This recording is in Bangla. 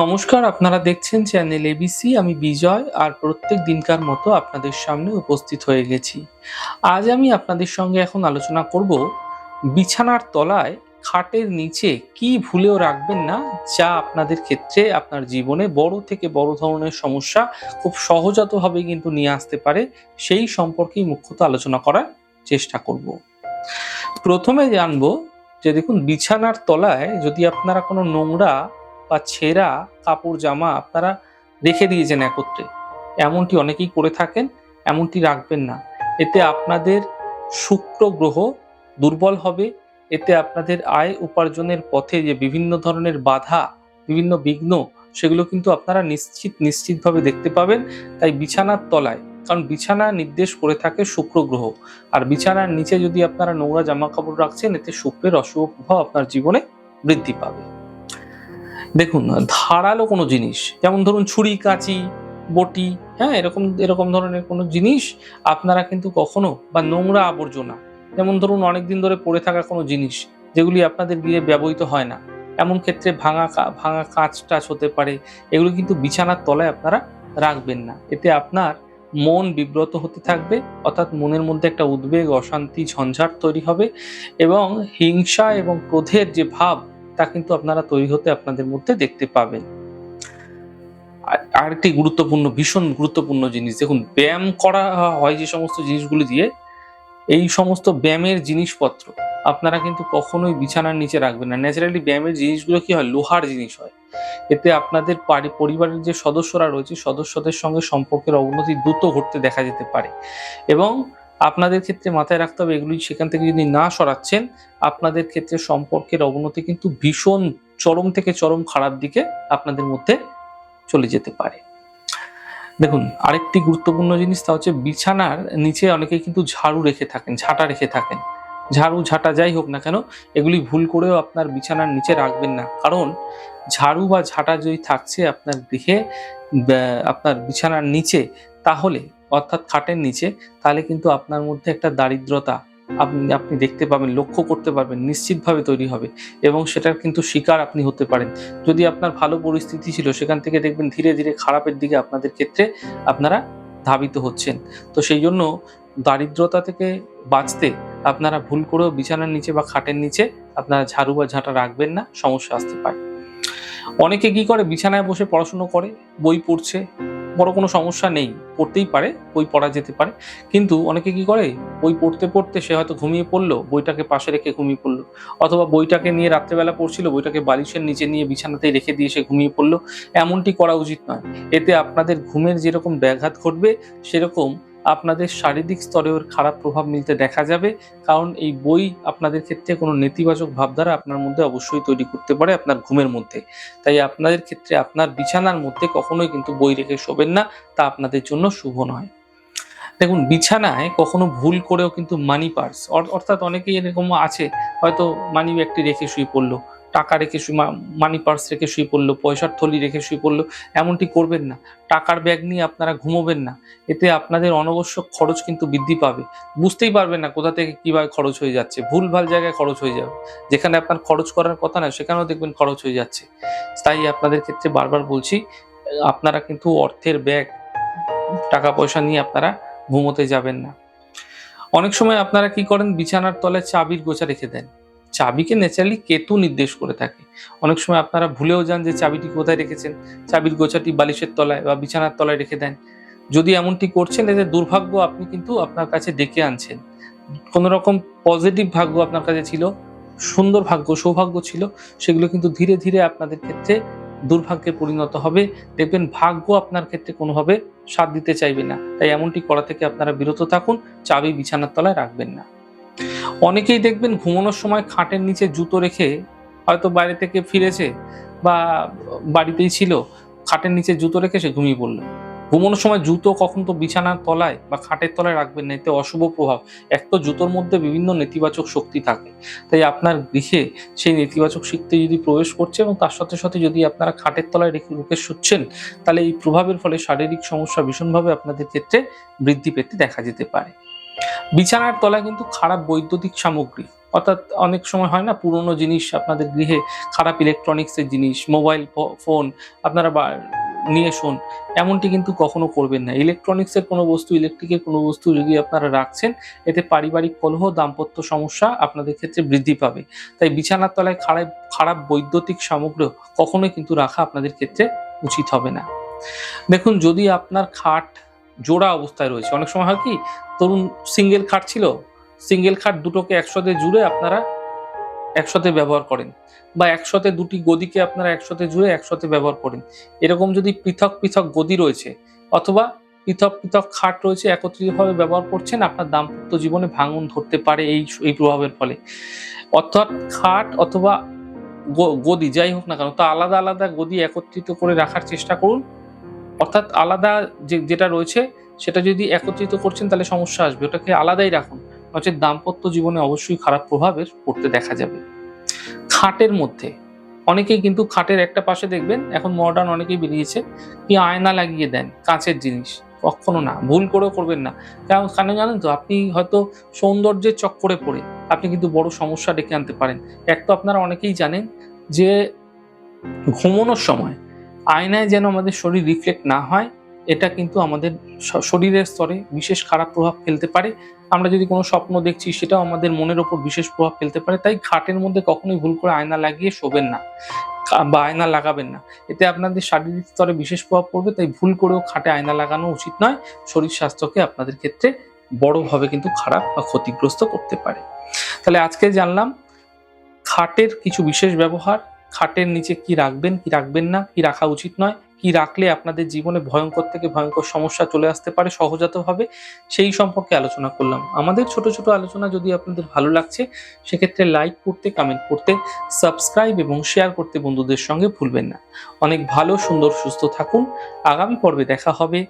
নমস্কার, আপনারা দেখছেন চ্যানেল এবিসি আমি বিজয় আর প্রত্যেক দিনকার মতো আপনাদের সামনে উপস্থিত হয়ে গেছি। আজ আমি আপনাদের সঙ্গে এখন আলোচনা করব বিছানার তলায় খাটের নিচে কি ভুলেও রাখবেন না, যা আপনাদের ক্ষেত্রে আপনার জীবনে বড় থেকে বড় ধরনের সমস্যা খুব সহজাতভাবে কিন্তু নিয়ে আসতে পারে। সেই সম্পর্কেই মুখ্যত আলোচনা করার চেষ্টা করব। প্রথমে জানব যে দেখুন, বিছানার তলায় যদি আপনারা কোনো নোংরা বা ছেঁড়া কাপড় জামা আপনারা রেখে দিয়েছেন একত্রে। এমনটি অনেকেই করে থাকেন, এমনটি রাখবেন না। এতে আপনাদের শুক্র গ্রহ দুর্বল হবে, এতে আপনাদের আয় উপার্জনের পথে যে বিভিন্ন ধরনের বাধা, বিভিন্ন বিঘ্ন, সেগুলো কিন্তু আপনারা নিশ্চিত, নিশ্চিতভাবে দেখতে পাবেন তাই বিছানার তলায়, কারণ বিছানা নির্দেশ করে থাকে শুক্র গ্রহ। আর বিছানার নিচে যদি আপনারা নোংরা জামা কাপড় রাখছেন, এতে শুক্রের অশুভ প্রভাব আপনার জীবনে বৃদ্ধি পাবে। দেখুন, ধারালো কোনো জিনিস, যেমন ধরুন ছুরি, কাঁচি, বটি হ্যাঁ এরকম এরকম ধরনের কোনো জিনিস আপনারা কিন্তু কখনো বা নোংরা আবর্জনা, যেমন ধরুন অনেকদিন ধরে পড়ে থাকা কোনো জিনিস, যেগুলি আপনাদের গিয়ে ব্যবহৃত হয় না। এমন ক্ষেত্রে ভাঙা ভাঙা কাঁচ টাচ হতে পারে, এগুলো কিন্তু বিছানার তলায় আপনারা রাখবেন না। এতে আপনার মন বিব্রত হতে থাকবে, অর্থাৎ মনের মধ্যে একটা উদ্বেগ, অশান্তি, ঝঞ্ঝাট তৈরি হবে এবং হিংসা এবং ক্রোধের যে ভাব তা কিন্তু আপনারা তৈরি হতে আপনাদের মধ্যে দেখতে পাবেন। আর- আরেকটি গুরুত্বপূর্ণ, ভীষণ গুরুত্বপূর্ণ জিনিস, দেখুন, ব্যায়াম করা হয় যে সমস্ত জিনিসগুলি দিয়ে, এই সমস্ত ব্যায়ামের জিনিসপত্র আপনারা কিন্তু কখনোই বিছানার নিচে রাখবেন না। ন্যাচারালি ব্যায়ামের জিনিসগুলো কি হয়? লোহার জিনিস হয়। এতে আপনাদের পারি- পরিবারের যে সদস্যরা রয়েছে, সদস্যদের সঙ্গে সম্পর্কের অবনতি দ্রুত ঘটতে দেখা যেতে পারে। এবং আপনাদের ক্ষেত্রে মাথায় রাখতে হবে এগুলি সেখান থেকে যদি না সরাচ্ছেন, আপনাদের ক্ষেত্রে সম্পর্কের অবনতি কিন্তু ভীষণ চরম থেকে চরম খারাপ দিকে আপনাদের মধ্যে চলে যেতে পারে। দেখুন, আরেকটি গুরুত্বপূর্ণ জিনিস তা হচ্ছে বিছানার নিচে অনেকে কিন্তু ঝাড়ু রেখে থাকেন, ঝাঁটা রেখে থাকেন। ঝাড়ু, ঝাঁটা যাই হোক না কেন, এগুলি ভুল করেও আপনার বিছানার নিচে রাখবেন না। কারণ ঝাড়ু বা ঝাঁটা যদি থাকছে আপনার গৃহে আপনার বিছানার নিচে, তাহলে অর্থাৎ খাটের নিচে, তাহলে কিন্তু আপনার মধ্যে একটা দারিদ্রতা আপনি আপনি দেখতে পাবেন, লক্ষ্য করতে পারবেন, নিশ্চিতভাবে তৈরি হবে এবং সেটার কিন্তু শিকার আপনি হতে পারেন। যদি আপনার ভালো পরিস্থিতি ছিল, সেখান থেকে দেখবেন ধীরে ধীরে খারাপের দিকে আপনাদের ক্ষেত্রে আপনারা ধাবিত হচ্ছেন। তো সেই জন্য দারিদ্রতা থেকে বাঁচতে আপনারা ভুল করেও বিছানার নিচে বা খাটের নিচে আপনারা ঝাড়ু বা ঝাঁটা রাখবেন না, সমস্যা আসতে পারে। অনেকে কি করে? বিছানায় বসে পড়াশুনো করে, বই পড়ছে বড় কোনো সমস্যা নেই, পড়তেই পারে, বই পড়া যেতে পারে। কিন্তু অনেকে কি করে? বই পড়তে পড়তে সে হয়তো ঘুমিয়ে পড়ল, বইটাকে পাশে রেখে ঘুমিয়ে পড়ল। অথবা বইটাকে নিয়ে রাত্রেবেলা পড়ছিল, বইটাকে বালিশের নিচে নিয়ে বিছানাতেই রেখে দিয়ে সে ঘুমিয়ে পড়ল। এমনটি করা উচিত নয়। এতে আপনাদের ঘুমের যেরকম ব্যাঘাত ঘটবে, সেরকম আপনাদের শারীরিক স্তরেও খারাপ প্রভাব মিলতে দেখা যাবে, কারণ এই বই আপনাদের ক্ষেত্রে কোনো নেতিবাচক ভাবধারা আপনার মধ্যে অবশ্যই তৈরি করতে পারে আপনার ঘুমের মধ্যে। তাই আপনাদের ক্ষেত্রে আপনার বিছানার মধ্যে কখনোই কিন্তু বই রেখে শোবেন না, তা আপনাদের জন্য শুভ নয়। দেখুন, বিছানায় কখনো ভুল করেও কিন্তু মানি পার্স অর্থাৎ অনেকেই এরকম আছে, হয়তো মানি ব্যাগটি রেখে শুয়ে পড়ল। টাকা রেখে মানি পার্স রেখে শুয়ে পড়ল, পয়সার থলি রেখে শুয়ে পড়ল, এমনটি করবেন না। টাকার ব্যাগ নিয়ে আপনারা ঘুমোবেন না। এতে আপনাদের অনাবশ্যক খরচ কিন্তু বৃদ্ধি পাবে। বুঝতেই পারবেন না কোথা থেকে কীভাবে খরচ হয়ে যাচ্ছে। ভুলভাল জায়গায় খরচ হয়ে যাবে। যেখানে আপনার খরচ করার কথা না, সেখানেও দেখবেন খরচ হয়ে যাচ্ছে। তাই আপনাদের ক্ষেত্রে বারবার বলছি, আপনারা কিন্তু অর্থের ব্যাগ, টাকা পয়সা নিয়ে আপনারা ঘুমোতে যাবেন না। অনেক সময় আপনারা কি করেন? বিছানার তলায় চাবির গোছা রেখে দেন। চাবিকে ন্যাচারালি কেতু নির্দেশ করে থাকে। অনেক সময় আপনারা ভুলেও যান যে চাবিটি কোথায় রেখেছেন। চাবির গোছাটি বালিশের তলায় বা বিছানার তলায় রেখে দেন। যদি এমনটি করছেন, এতে দুর্ভাগ্য আপনি কিন্তু আপনার কাছে ডেকে আনছেন। কোনো রকম পজিটিভ ভাগ্য আপনার কাছে ছিল, সুন্দর ভাগ্য, সৌভাগ্য ছিল, সেগুলো কিন্তু ধীরে ধীরে আপনাদের ক্ষেত্রে দুর্ভাগ্যে পরিণত হবে। দেখবেন ভাগ্য আপনার ক্ষেত্রে কোনোভাবে সাথ দিতে চাইবে না। তাই এমনটি করা থেকে আপনারা বিরত থাকুন, চাবি বিছানার তলায় রাখবেন না। অনেকেই দেখবেন ঘুমানোর সময় খাটের নিচে জুতো রেখে হয়তো বাইরে থেকে ফিরেছে বা বাড়িতেই ছিল, খাটের নিচে জুতো রেখে সে ঘুমিয়ে পড়ল। ঘুমানোর সময় জুতো কখন তো বিছানার তলায় বা খাটের তলায় রাখবেন না, এতে অশুভ প্রভাব। এক তো জুতোর মধ্যে বিভিন্ন নেতিবাচক শক্তি থাকে। তাই আপনার গৃহে সেই নেতিবাচক শক্তি যদি প্রবেশ করছে এবং তার সাথে সাথে যদি আপনারা খাটের তলায় রেখে রুখে শুচ্ছেন, তাহলে এই প্রভাবের ফলে শারীরিক সমস্যা ভীষণভাবে আপনাদের ক্ষেত্রে বৃদ্ধি পেতে দেখা যেতে পারে। বিছানার তলায় কিন্তু খারাপ বৈদ্যুতিক সামগ্রী। অর্থাৎ অনেক সময় হয় না, পুরনো জিনিস আপনাদের গৃহে, খারাপ ইলেকট্রনিক্সের জিনিস মোবাইল ফোন আপনারা বা- নিয়ে শোন এমনটি কিন্তু কখনো করবেন না। ইলেকট্রনিক্সের কোনো বস্তু ইলেকট্রিকের কোনো বস্তু যদি আপনারা রাখছেন, এতে পারিবারিক কলহ, দাম্পত্য সমস্যা আপনাদের ক্ষেত্রে বৃদ্ধি পাবে। তাই বিছানার তলায় খারাপ খারাপ বৈদ্যুতিক সামগ্রী কখনোই কিন্তু রাখা আপনাদের ক্ষেত্রে উচিত হবে না। দেখুন, যদি আপনার খাট জোড়া অবস্থায় রয়েছে, অনেক সময় হয় কি ধরুন সিঙ্গেল খাট ছিল সিঙ্গেল খাট দুটোকে একসাথে জুড়ে আপনারা একসাথে ব্যবহার করেন বা একসাথে দুটি গদিকে আপনারা একসাথে জুড়ে একসাথে ব্যবহার করেন। এরকম যদি পৃথক পৃথক গদি রয়েছে অথবা পৃথক পৃথক খাট রয়েছে একত্রিতভাবে ব্যবহার করছেন, আপনার দাম্পত্য জীবনে ভাঙন ধরতে পারে এই এই প্রভাবের ফলে। অর্থাৎ খাট অথবা গদি যাই হোক না কেন, তা আলাদা আলাদা গদি একত্রিত করে রাখার চেষ্টা করুন। অর্থাৎ আলাদা যে, যেটা রয়েছে সেটা যদি একত্রিত করছেন, তাহলে সমস্যা আসবে। ওটাকে আলাদাই রাখুন। নচেত দাম্পত্য জীবনে অবশ্যই খারাপ প্রভাবের পড়তে দেখা যাবে। খাটের মধ্যে। অনেকেই কিন্তু খাটের একটা পাশে দেখবেন, এখন মডার্ন অনেকেই বেরিয়েছে, কি আয়না লাগিয়ে দেন কাঁচের জিনিস। কখনো না, ভুল করেও করবেন না। কারণ কেন জানেন তো, আপনি হয়তো সৌন্দর্যের চক্করে পড়ে, আপনি কিন্তু বড় সমস্যা ডেকে আনতে পারেন। এক তো আপনারা অনেকেই জানেন যে, ঘুমানোর সময় আয়নায় যেন আমাদের শরীর রিফ্লেক্ট না হয় এটা কিন্তু আমাদের শরীরের স্তরে বিশেষ খারাপ প্রভাব ফেলতে পারে। আমরা যদি কোনো স্বপ্ন দেখছি, সেটাও আমাদের মনের ওপর বিশেষ প্রভাব ফেলতে পারে। তাই খাটের মধ্যে কখনোই ভুল করে আয়না লাগিয়ে শোবেন না বা আয়না লাগাবেন না। এতে আপনাদের শারীরিক স্তরে বিশেষ প্রভাব পড়বে, তাই ভুল করেও খাটে আয়না লাগানো উচিত নয়। শরীর স্বাস্থ্যকে আপনাদের ক্ষেত্রে বড়ভাবে কিন্তু খারাপ বা ক্ষতিগ্রস্ত করতে পারে। তাহলে আজকে জানলাম, খাটের কিছু বিশেষ ব্যবহার, খাটের নিচে কি রাখবেন কি রাখবেন না, কি রাখা উচিত নয় কি রাখলে আপনাদের জীবনে ভয়ঙ্কর থেকে ভয়ঙ্কর সমস্যা চলে আসতে পারে সহজাতভাবে, সেই সম্পর্কে আলোচনা করলাম। আমাদের ছোট ছোট আলোচনা যদি আপনাদের ভালো লাগছে, সেক্ষেত্রে লাইক করতে কমেন্ট করতে সাবস্ক্রাইব এবং শেয়ার করতে বন্ধুদের সঙ্গে ভুলবেন না। অনেক ভালো, সুন্দর, সুস্থ থাকুন। আগামী পর্বে দেখা হবে।